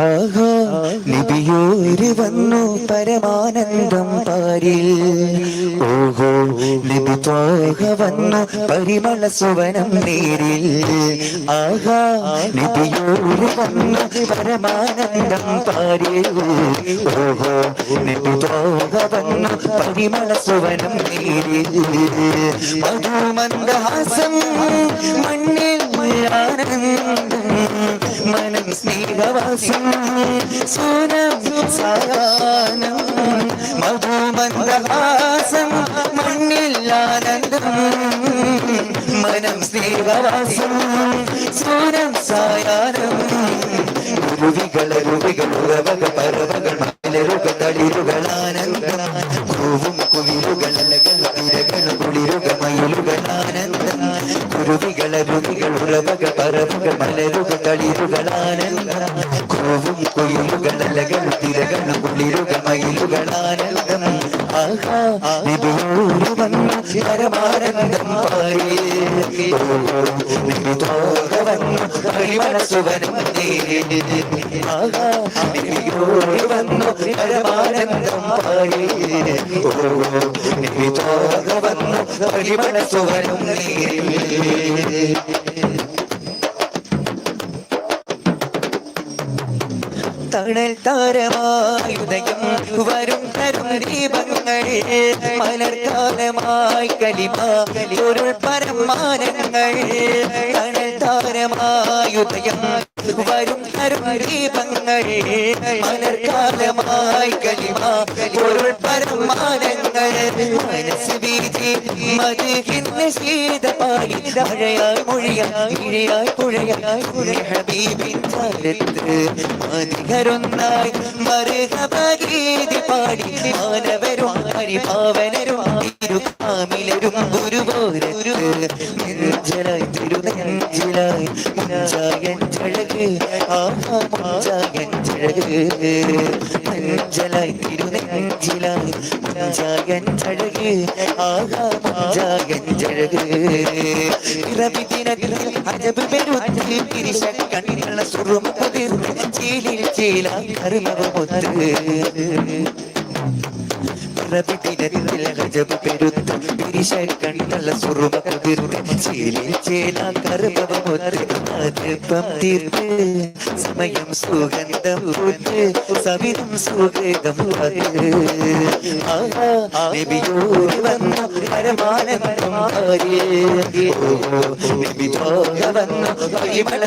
ആഹാ നബിയോര് വന്നു പരമാനന്ദം പാരിൽ. ഓഹോ നബി ത്വാഹ വന്നു പരിമള സുവനം നേരിൽ. ആഹാ നബിയോര് വന്നു പരമാനന്ദം പാരിൽ. ഓഹോ നബി ത്വാഹ വന്നു പരിമള സുവനം നേരിൽ. മധുമന്ദഹാസം മണ്ണിൽ മനം സ്നേഹവാസം സൂനം സായാനം മധുമന്ദഹാസം മണ്ണില്ലാനന്ദം മനം സ്നേഹവാസം സൂനം സായാനം രുവികൾ രുവികൾ ഉറവക പരവകൾ മലരുക തളിരുകൾ ആനന്ദം മയിലുകൾ മലരുകൾ തളിരുകൾ ആനന്ദം. കൂവും കുയിലുകൾ അലകൾ തിരകൾ കുളിരുകൾ മയിലുകൾ ആഹാ നബിയോട് വന്നു പരമാനന്ദം വന്നു ആഹാ നബിയോട് വന്നു പരമാനന്ദം പായേ നബി തോക താരമായി ഉദയം തണൽ വരും തരും ദീപങ്ങളിൽ മലർക്കാലമായി കലിമ ഒരു പരമാനങ്ങൾ തണൽ താരമായുദയം വരും മാനവരും ഹരിഭാവനരും തിരുക്കാമിലരും നെഞ്ചലായി തിരുനെഞ്ചിലായി മുഞ്ചായൻ ചഴക് ആഹാ മുഞ്ചായൻ ചഴക് നെഞ്ചലായി തിരുനെഞ്ചിലായി മുഞ്ചായൻ ചഴക് ആഹാ മുഞ്ചായൻ ചഴക് പിറവി ദിനത്തിൽ അജബ് പെരുത്ത് തിരിശ കണ്ണിനുള്ള സുറുമ കുതിർന്ന് ചീലിൽ ചീലാൽ കറുമവുമൊത്ത് പിറവിദിനത്തിൽ ഗജബ് പെരുത്ത് പിരിശൽ കണ്ണുള്ള സുറുമ കുതിർത്ത് ചേലാ കറുമവുമൊത്ത് അതിപ്പം തീർത്ത് സമയം സുഗന്ധം പൂത്ത് സവിധം സുഗന്ധം പകര് നബിയോട് വന്നു പരമാനന്ദം ആരേ നബി തോക വന്നു പരിമള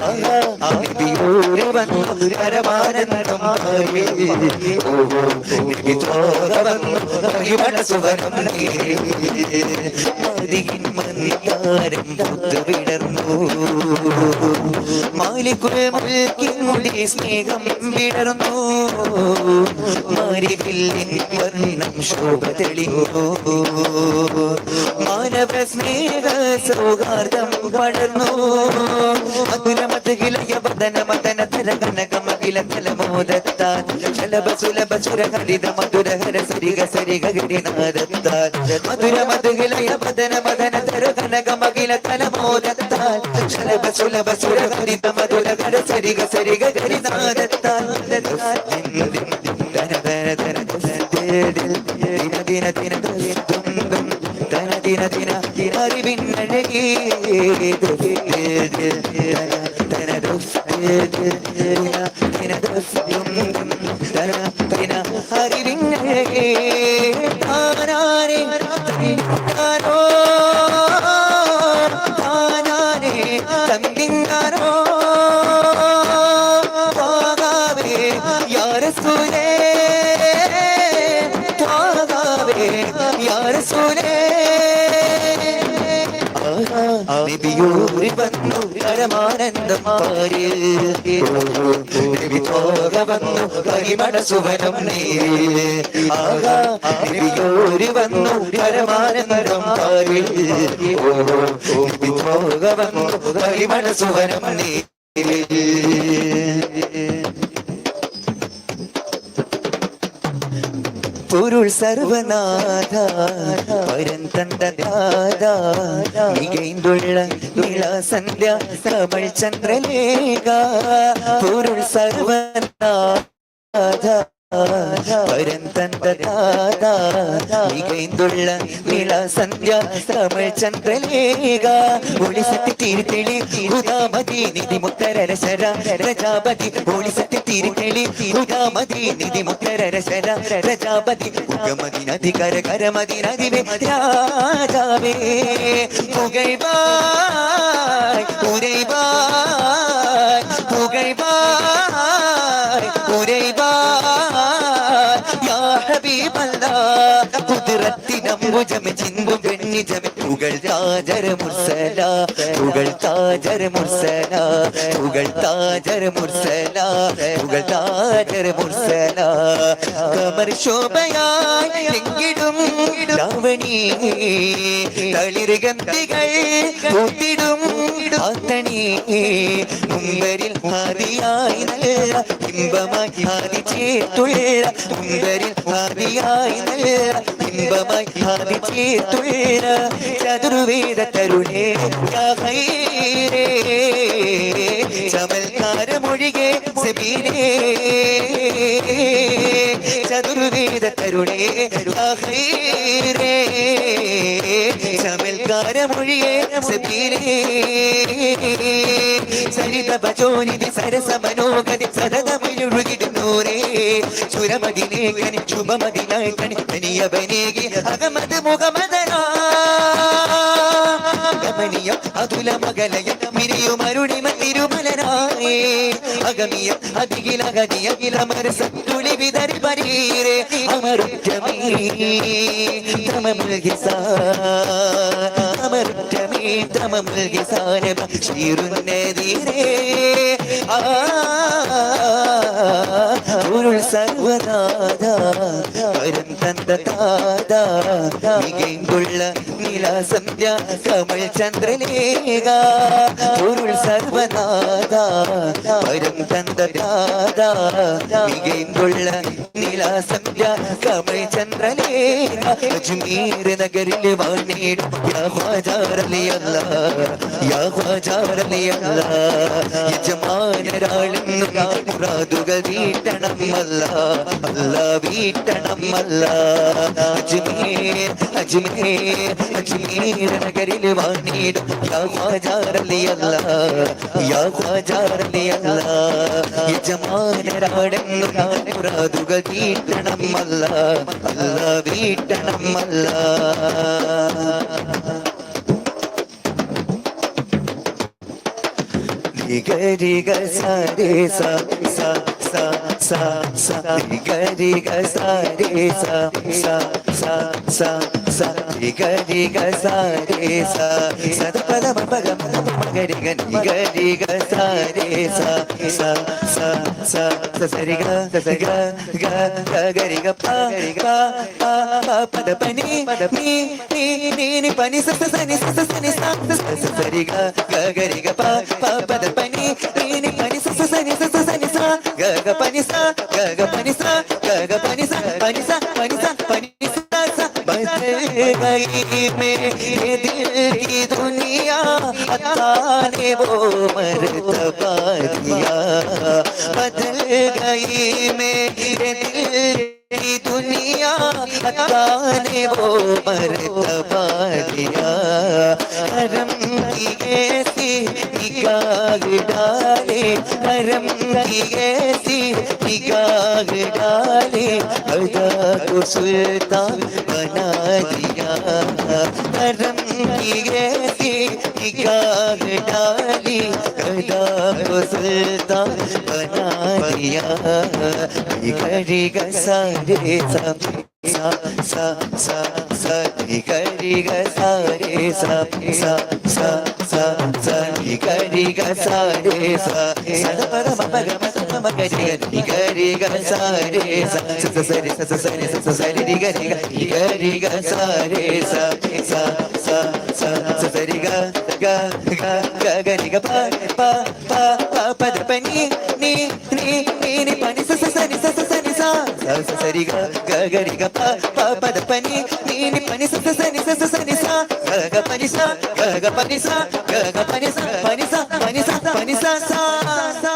ആഹാ നബിയോട് വന്നു പരമാനന്ദം മുൽക്കിന്റെ സ്നേഹം വിടർന്നു മാരിവില്ലിൻ വർണം ശോഭ തെളിഞ്ഞു മാനവ സ്നേഹ സൗഹാർദ്ദം പടർന്നു മധുരമധുകിലയ വദന മദന തര കനകമകില തലമോദത്താൻ ശലഭ സുലഭ സുരഹരിത മധുരഹര സരിക സരിഗ ഗിരിനാദത്താൽ മധുര മധുകിലയ മദന മദന തര കനകമകില തലമോദത്താൽ ശലഭ സുലഭ സുരഹരിത മധുരഹര സരിഗ സരിഗ ഗിരിനാദത്താൽ തന തന തന ദിന ദിന ദിന ദിന തന ദിന ദിന അറിവിന്നഴകേ തന തന തന അറിവിന്നഴകേ താനാരെ താനോ താനാരെ നബിയൂരി വന്നു പരമാനന്ദം പാരി നബി തോക വന്നു കരിമട സുവനം നീരി ആഹാ നബിയൂരി വന്നു പരമാനന്ദം പാരി നബി തോക വന്നു കരിമട സുവനം നീരി പൊരുൾ സർവനാഥ മികൈന്തുള്ള നിളസന്ധ്യ തമിഴ് ചന്ദ്രലേഖ പൊരുൾ സർവനാഥ. പരന്തന്താത മികൈന്തുള്ള നിളസന്ധ്യ തമിഴ് ചന്ദ്രലേഖ. ഒളിസത്തി തിരുത്തെളി ഉദാമതി നിധി മുത്തരശര രജാപതി ഒളിസത്തി തിരുത്തെളി ഉദാമതി നിധി മുത്തരശര രജാപതി ഉഗമതി നദി കര കരമതി നദിവേ രാജാവേ. പുകഴ്വായ് ഉരൈവായ് ഹബീബല്ലാഹ് കുതിരത്തിനമ്പുജം ചിന്തു പെണ്ണിജം പുകൾ താജര താജര താജര കമർ ശോഭയായി ആത്തണി മുമ്പരിൽ ഹാദിയായി നല്ല ഇമ്പമായി ഹാദി ചേത്തുള്ള മുമ്പരിൽ ഹാദിയായി നല്ല ഇമ്പമായി ഹാദി ചേത്തുള്ള ചതുർവേദ തരുണേ ചമൽക്കാരമൊഴികെ സബീരേ ചതുർവേദ കരുണേ ചമൽക്കാരമൊഴിയെ സരിത ഭജോനിധി സരസ മനോഗതി സതതമിഴുകിടുന്നൂരേ ചുരമതിനേകനി ശുഭമതിനായകനി തനിയവനേകി അകമത് മുഖമതനാ അതുല മകലയം മിനിയുമരുണിമ തിരുമലനായേ. അഗമിയം അതികിലഗതിയ ഇലമര സത്തുളി വിതറി പരീരേ അമരുറ്റമേ തമമുൽകി സാ അമരുറ്റമേ തമമുൽകി സാന ബഷീറുന്നതീരേ ആ ഉരുൾ സർവനാഥ വരം കമൽ ചന്ദ്രലേഖ ഉരുൾ സർവനാഥ തந்த താത മികൈന്തുള്ള ചന്ദ്രനേ കമൽ ചന്ദ്രലേഖ അജ്മീർ നഗരിൽ വാണിടും യാ യാ യജമാനരാളെന്നും മുറാദുകൾ വീട്ടണം അല്ല അല്ല അല്ല അജ്മീർ അജ്മീർ അജ്മീർ നഗരിൽ വാണിടും യാ യാ ഖ്വാജാറലിയല്ല യജമാനരാളെന്നും മുറാദുകൾ വീട്ടണം അല്ല അല്ല വീട്ടണം അല്ല ഗരിഗ സരേ സ സ സ സ സ. ഗരിഗ സരേ സ സ സ സ. sa ni ga ni ga sa ni sa sa ga ga pa pa pa pa pa pa pa pa pa गई मेरे दिल की दुनिया, अल्लाह ने वो मर दिया। बदल गई मेरे दिल की दुनिया, अल्लाह ने वो मर दिया। करम की निगाह डाले करम की ऐसी निगाह डाले अदा को सुल्तान बना दिया करम की ऐसी निगाह डाली अदा को सुल्तान बना दिया घड़ी का सारे सब सा सा सा सा घड़ी का सारे सब सा सा सा सा രി ഗ രി ഗ സ രെ സ സ ധ പ ധ മ പ ഗ മ സ പ മ ഗ രി ഗ രി ഗ രി ഗ സ രെ സ സ സ സ രി സ സ സ രി സ സ സ രി രി ഗ രി ഗ രി ഗ രി ഗ സ രെ സ സ സ സ സ സ രി ഗ ഗ ഗ ഗ ഗ രി ഗ പ പ പ പ പ ധ പ നി നി നി നി നി പ നി സ സ സ നി സ സ സ നി സ സ സ സ രി ഗ ഗ ഗ രി ഗ പ പ പ ധ പ നി നി നി പ നി സ സ గగ పనిస గగ పనిస గగ పనిస పనిస పనిస పనిస సా